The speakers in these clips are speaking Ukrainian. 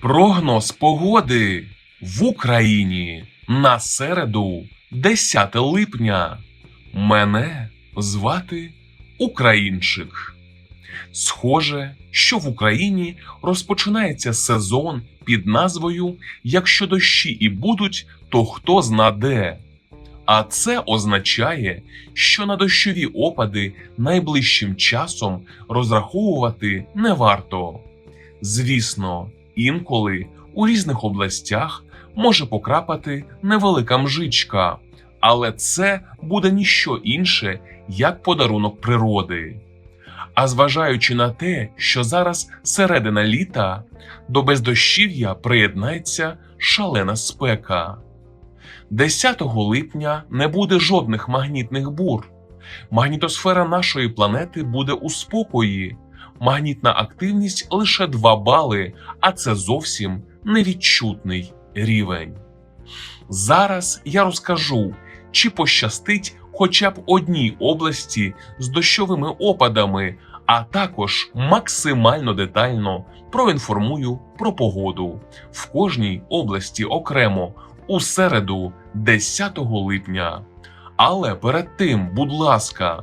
Прогноз погоди в Україні на середу, 10 липня. Мене звати Українчик. Схоже, що в Україні розпочинається сезон під назвою Якщо дощі і будуть, то хто зна де. А це означає, що на дощові опади найближчим часом розраховувати не варто. Звісно, інколи у різних областях може покрапати невелика мжичка, але це буде ніщо інше, як подарунок природи. А зважаючи на те, що зараз середина літа, до бездощів'я приєднається шалена спека. 10 липня не буде жодних магнітних бур. Магнітосфера нашої планети буде у спокої. Магнітна активність лише 2 бали, а це зовсім невідчутний рівень. Зараз я розкажу, чи пощастить хоча б одній області з дощовими опадами, а також максимально детально проінформую про погоду в кожній області окремо у середу, 10 липня. Але перед тим, будь ласка,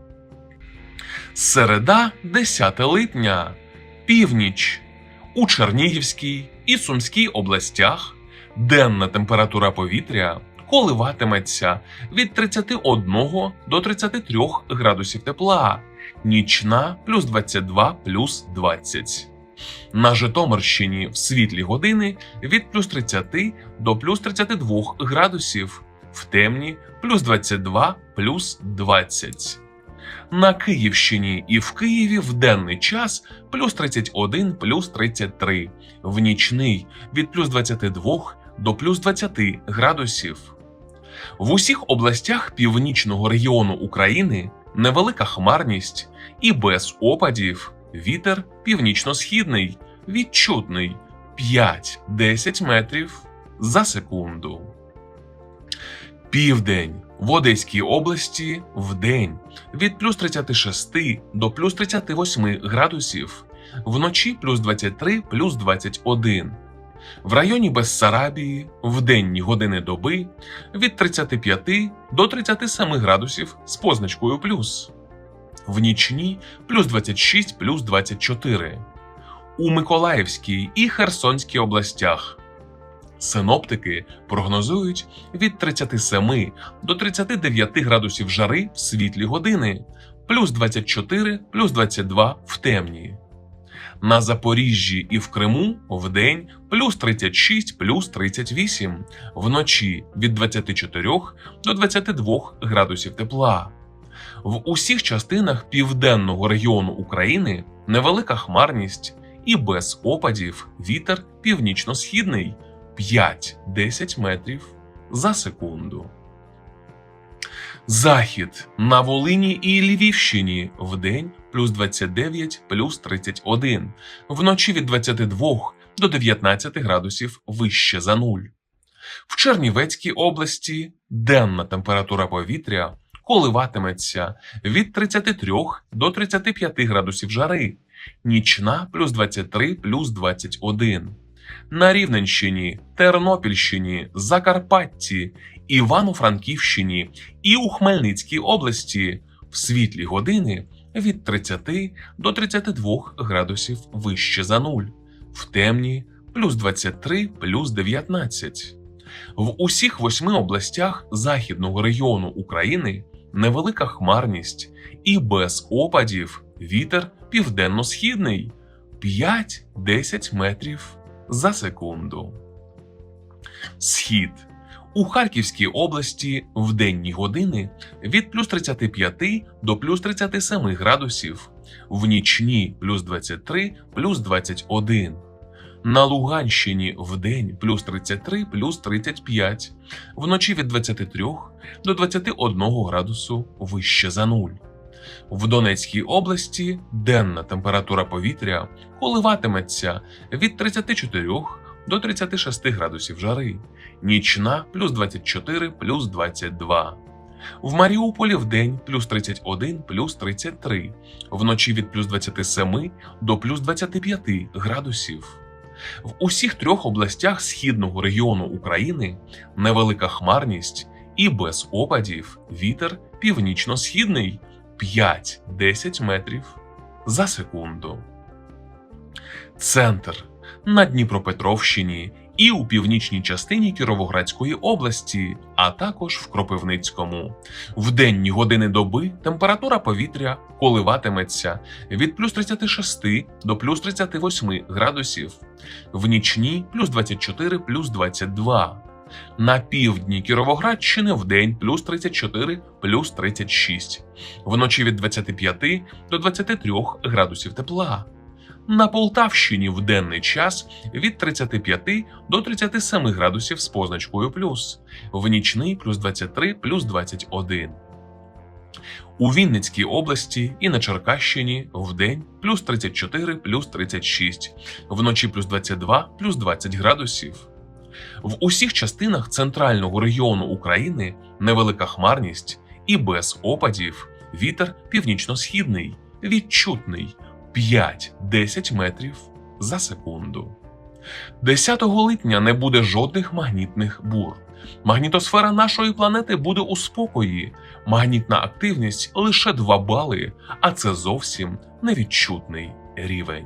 Середа, 10 липня, північ. У Чернігівській і Сумській областях денна температура повітря коливатиметься від 31 до 33 градусів тепла, нічна плюс 22 плюс 20. На Житомирщині в світлі години від плюс 30 до плюс 32 градусів, в темні плюс 22 плюс 20. На Київщині і в Києві в денний час плюс 31 плюс 33, в нічний від плюс 22 до плюс 20 градусів. В усіх областях північного регіону України невелика хмарність і без опадів вітер північно-східний, відчутний 5-10 метрів за секунду. Південь в Одеській області в день від плюс 36 до плюс 38 градусів, вночі плюс 23 плюс 21. В районі Бессарабії в денні години доби від 35 до 37 градусів з позначкою плюс. В нічні плюс 26 плюс 24. У Миколаївській і Херсонській областях Синоптики прогнозують від 37 до 39 градусів жари в світлі години, плюс 24, плюс 22 в темні. На Запоріжжі і в Криму вдень плюс 36, плюс 38, вночі від 24 до 22 градусів тепла. В усіх частинах південного регіону України невелика хмарність і без опадів вітер північно-східний 5-10 метрів за секунду. Захід на Волині і Львівщині вдень плюс 29 плюс 31, вночі від 22 до 19 градусів вище за нуль. В Чернівецькій області денна температура повітря коливатиметься від 33 до 35 градусів жари, нічна плюс 23 плюс 21 на Рівненщині, Тернопільщині, Закарпатті, Івано-Франківщині і у Хмельницькій області в світлі години від 30 до 32 градусів вище за нуль, в темні плюс 23 плюс 19. В усіх восьми областях західного регіону України невелика хмарність і без опадів. Вітер південно-східний 5-10 метрів за секунду. Схід у Харківській області в денні години від плюс 35 до плюс 37 градусів, в нічні плюс 23 плюс 21. На Луганщині в день плюс 33 плюс 35, вночі від 23 до 21 градусу вище за нуль. В Донецькій області денна температура повітря коливатиметься від 34 до 36 градусів жари, нічна плюс 24 плюс 22. В Маріуполі в день плюс 31 плюс 33, вночі від плюс 27 до плюс 25 градусів. В усіх трьох областях східного регіону України невелика хмарність і без опадів вітер північно-східний 5-10 метрів за секунду. Центр на Дніпропетровщині і у північній частині Кіровоградської області, а також в Кропивницькому. В денні години доби температура повітря коливатиметься від плюс 36 до плюс 38 градусів, в нічні плюс 24 плюс 22. На півдні Кіровоградщини в день плюс 34 плюс 36, вночі від 25 до 23 градусів тепла. На Полтавщині в денний час від 35 до 37 градусів з позначкою плюс, в нічний плюс 23 плюс 21. У Вінницькій області і на Черкащині в день плюс 34 плюс 36, вночі плюс 22 плюс 20 градусів. В усіх частинах центрального регіону України невелика хмарність і без опадів вітер північно-східний, відчутний 5-10 метрів за секунду. 10 липня не буде жодних магнітних бур. Магнітосфера нашої планети буде у спокої. Магнітна активність лише 2 бали, а це зовсім невідчутний рівень.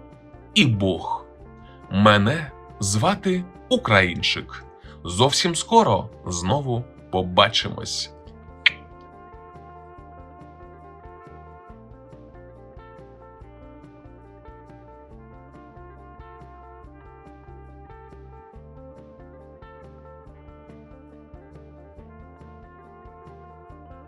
і Бог. Мене звати Українчик. Зовсім скоро знову побачимось.